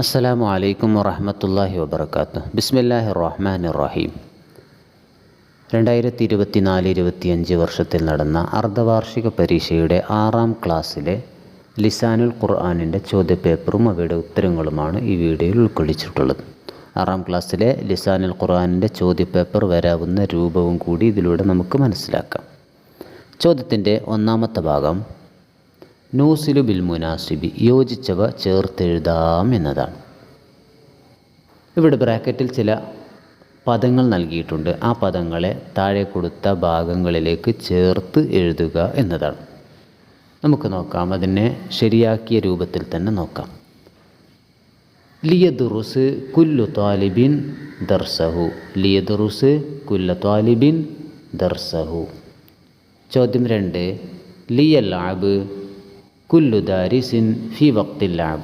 അസ്സലാമു അലൈക്കും വറഹമത്തല്ലാഹി വബർക്കാത്തു ബിസ്മില്ലാഹി റഹ്മാൻ റഹീം രണ്ടായിരത്തി ഇരുപത്തിനാല് ഇരുപത്തിയഞ്ച് വർഷത്തിൽ നടന്ന അർദ്ധവാർഷിക പരീക്ഷയുടെ ആറാം ക്ലാസ്സിലെ ലിസാനുൽ ഖുർആാനിന്റെ ചോദ്യപേപ്പറും അവയുടെ ഉത്തരങ്ങളുമാണ് ഈ വീഡിയോയിൽ ഉൾക്കൊള്ളിച്ചിട്ടുള്ളത്. ആറാം ക്ലാസ്സിലെ ലിസാനുൽ ഖുർആാനിന്റെ ചോദ്യപേപ്പർ വരാവുന്ന രൂപവും കൂടി ഇതിലൂടെ നമുക്ക് മനസ്സിലാക്കാം. ചോദ്യത്തിന്റെ ഒന്നാമത്തെ ഭാഗം നൂസിലു ബിൽ മുനാസിബി. യോജിച്ചവ ചേർത്തെഴുതാം എന്നതാണ്. ഇവിടെ ബ്രാക്കറ്റിൽ ചില പദങ്ങൾ നൽകിയിട്ടുണ്ട്. ആ പദങ്ങളെ താഴെ കൊടുത്ത ഭാഗങ്ങളിലേക്ക് ചേർത്ത് എഴുതുക എന്നതാണ്. നമുക്ക് നോക്കാം. അതിനെ ശരിയാക്കിയ രൂപത്തിൽ തന്നെ നോക്കാം. ലിയദുറുസ് കുല്ലു ത്വാലിബിൻ ദർസഹു. ലിയദുറുസ് കുല്ല ത്വാലിബിൻ ദർസഹു. ചോദ്യം രണ്ട്. كل دارس في وقت اللعب.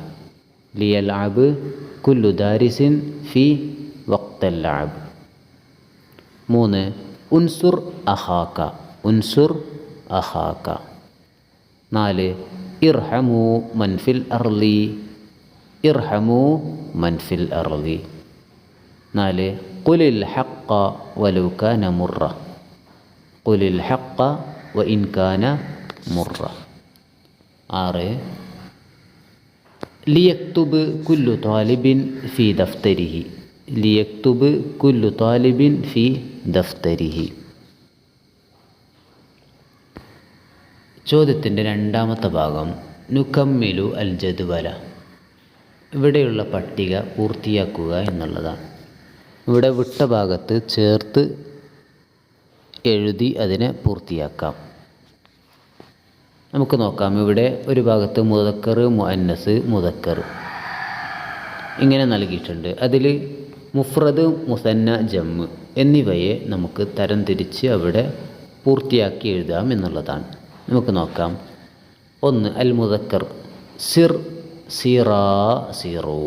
ليلعب كل دارس في وقت اللعب. مونة انصر أخاك انصر أخاك نال ارحموا من في الأرض ارحموا من في الأرض نال قل الحق ولو كان مرة قل الحق وإن كان مرة ആറ്. ലിയക്തുബ് കുല്ലു താലിബിൻ ഫി ദഫ്തരിഹി. ലിയക്തുബ് കുല്ലു താലിബിൻ ഫി ദഫ്തരിഹി. ചോദ്യത്തിന്റെ രണ്ടാമത്തെ ഭാഗം. നുക്കമ്മിലു അൽ ജദ്വല ഇവിടെയുള്ള പട്ടിക പൂർത്തിയാക്കുക എന്നുള്ളതാണ്. ഇവിടെ വിട്ട ഭാഗത്ത് ചേർത്ത് എഴുതി അതിനെ പൂർത്തിയാക്കാം. നമുക്ക് നോക്കാം. ഇവിടെ ഒരു ഭാഗത്ത് മുതക്കർ മുഅന്നസ് മുതക്കർ ഇങ്ങനെ നൽകിയിട്ടുണ്ട്. അതിൽ മുഫ്രദ് മുസന്ന ജമ്മ് എന്നിവയെ നമുക്ക് തരംതിരിച്ച് അവിടെ പൂർത്തിയാക്കി എഴുതാം എന്നുള്ളതാണ്. നമുക്ക് നോക്കാം. ഒന്ന് അൽ മുതക്കർ സിർ സിറാ സീറോ.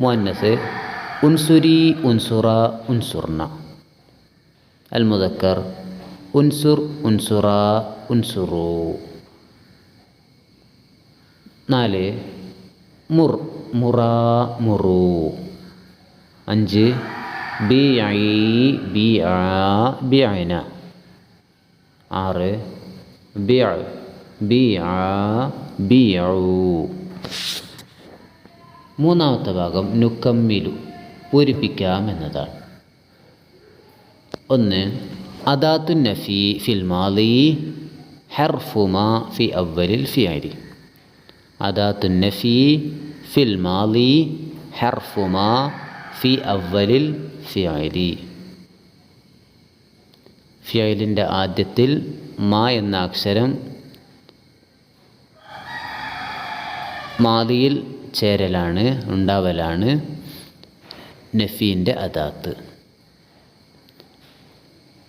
മുഅന്നസ് ഉൻസുരി ഉൻസുറ ഉൻസുർണ. അൽ മുതക്കർ ഉൻസുർ ഉൻസുറ ഉൻസുറു നാല് മുർ മുറ മുറു അഞ്ച് ബി ഐ ബി ആ ബി ഐന ആറ് ബി ബി ആ ബി മൂന്നാമത്തെ ഭാഗം നുക്കമ്മിലു പൂരിപ്പിക്കാം എന്നതാണ് ഒന്ന് അദാത്തു നഫി ഫിൽ മാലി ഹർഫുമ ഫി അവലിൽ ഫിയാരി അദാത്തു നഫി ഫിൽ മാലി ഹർഫുമ ഫി അവലിൽ ഫിയാരി ഫിയലിന്റെ ആദ്യത്തിൽ മാ എന്ന അക്ഷരം മാലിയിൽ ചേരലാണ് ഉണ്ടാവലാണ് നഫീന്റെ അദാത്ത്.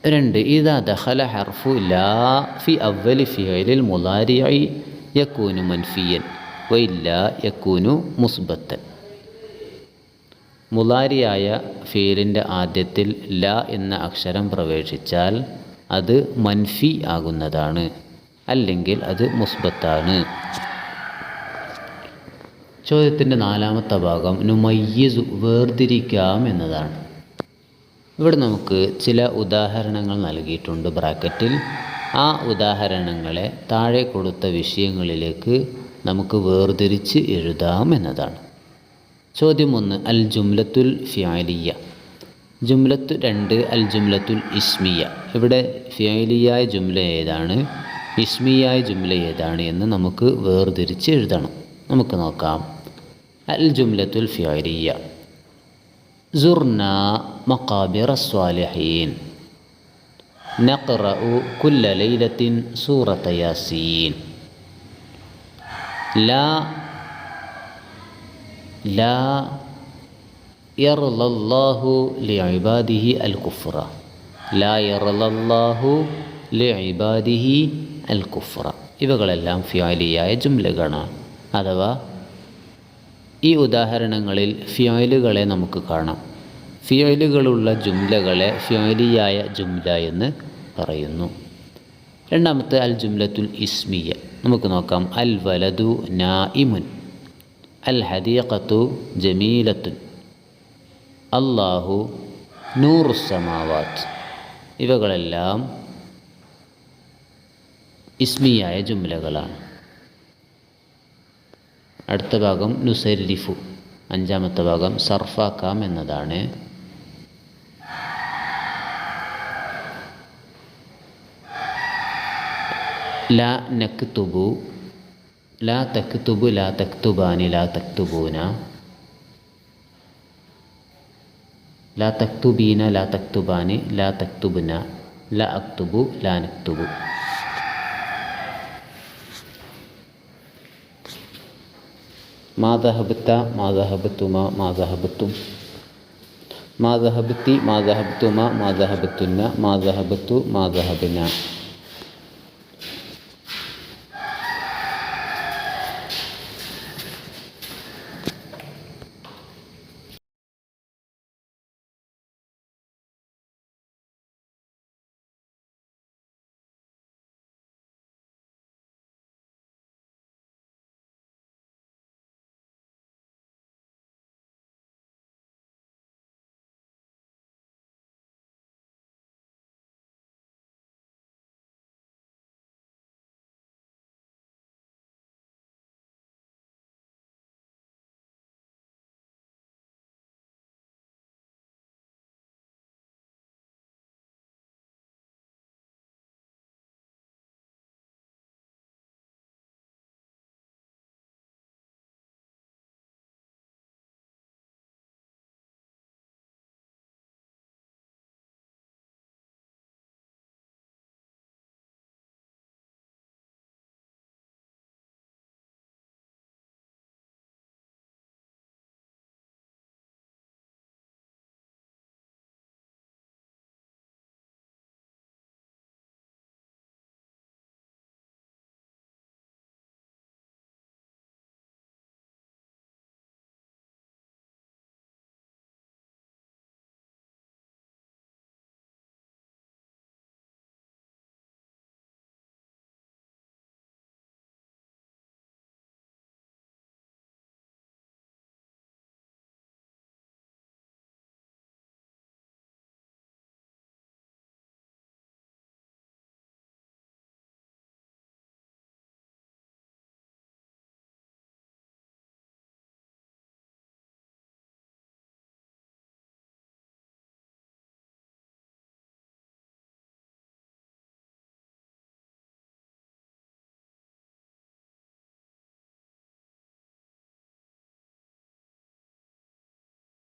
രണ്ട് ഇതാ ദഹല ഹർഫു ലാ ഫി അവലി ഫിയലിൽ മുലാരിയായി യക്കൂനു മൻഫിയൻ വയില്ല യക്കൂനു മുസ്ബത്തൻ. മുലാരിയായ ഫീലിന്റെ ആദ്യത്തിൽ ല എന്ന അക്ഷരം പ്രവേശിച്ചാൽ അത് മൻഫി ആകുന്നതാണ് അല്ലെങ്കിൽ അത് മുസ്ബത്താണ്. ചോദ്യത്തിന്റെ നാലാമത്തെ ഭാഗം നുമയ്യസു വേർതിരിക്കാം എന്നതാണ്. ഇവിടെ നമുക്ക് ചില ഉദാഹരണങ്ങൾ നൽകിയിട്ടുണ്ട് ബ്രാക്കറ്റിൽ. ആ ഉദാഹരണങ്ങളെ താഴെ കൊടുത്ത വിഷയങ്ങളിലേക്ക് നമുക്ക് വേർതിരിച്ച് എഴുതാം എന്നതാണ്. ചോദ്യം ഒന്ന് അൽ ജുംലത്തുൽ ഫിയാലിയ. ജുംലത്ത് രണ്ട് അൽ ജുംലത്തുൽ ഇസ്മിയ. ഇവിടെ ഫിയാലിയായ ജുംല ഏതാണ്? ഇസ്മിയായ ജുംല ഏതാണ് എന്ന് നമുക്ക് വേർതിരിച്ച് എഴുതണം. നമുക്ക് നോക്കാം. അൽ ജുംലത്തുൽ ഫിയാലിയ. زرنا مقابر الصالحين نقرأ كل ليلة سورة ياسين لا لا يرضى الله لعباده الكفر لا يرضى الله لعباده الكفر ഇവകളെല്ലാം ഫിയാലിയായ ജുംലകളാണ് അഥവാ ഈ ഉദാഹരണങ്ങളിൽ ഫിയോയിലുകളെ നമുക്ക് കാണാം. ഫിയോയിലുകളുള്ള ജുംലകളെ ഫിയോലിയായ ജുംല എന്ന് പറയുന്നു. രണ്ടാമത്തെ അൽ ജുംലത്തുൽ ഇസ്മിയ. നമുക്ക് നോക്കാം. അൽ വലതു നായിമുൻ അൽ ഹദീഖത്തു ജമീലത്തുൻ അള്ളാഹു നൂറുസമാവാത്ത് ഇവകളെല്ലാം ഇസ്മിയായ ജുംലകളാണ്. അടുത്ത ഭാഗം നുസരിഫു. അഞ്ചാമത്തെ ഭാഗം സർഫാക്കാം എന്നതാണ്. ലാ നക്തുബു. ലാ തക്തുബു ലാ തക്തുബാനി ലാ തക്തുബൂന. ലാ തക്തുബീന ലാ തക്തുബാനി ലാ തക്തുബുന. ലാ അക്തുബു ലാ നക്തുബു. മാ മാതഹബത്തുമ മാതഹബത്തും മാതഹബത്തി മാതഹബത്തുമ മാതഹബത്തുന്ന മാതഹബത്തു ദഹബത്തി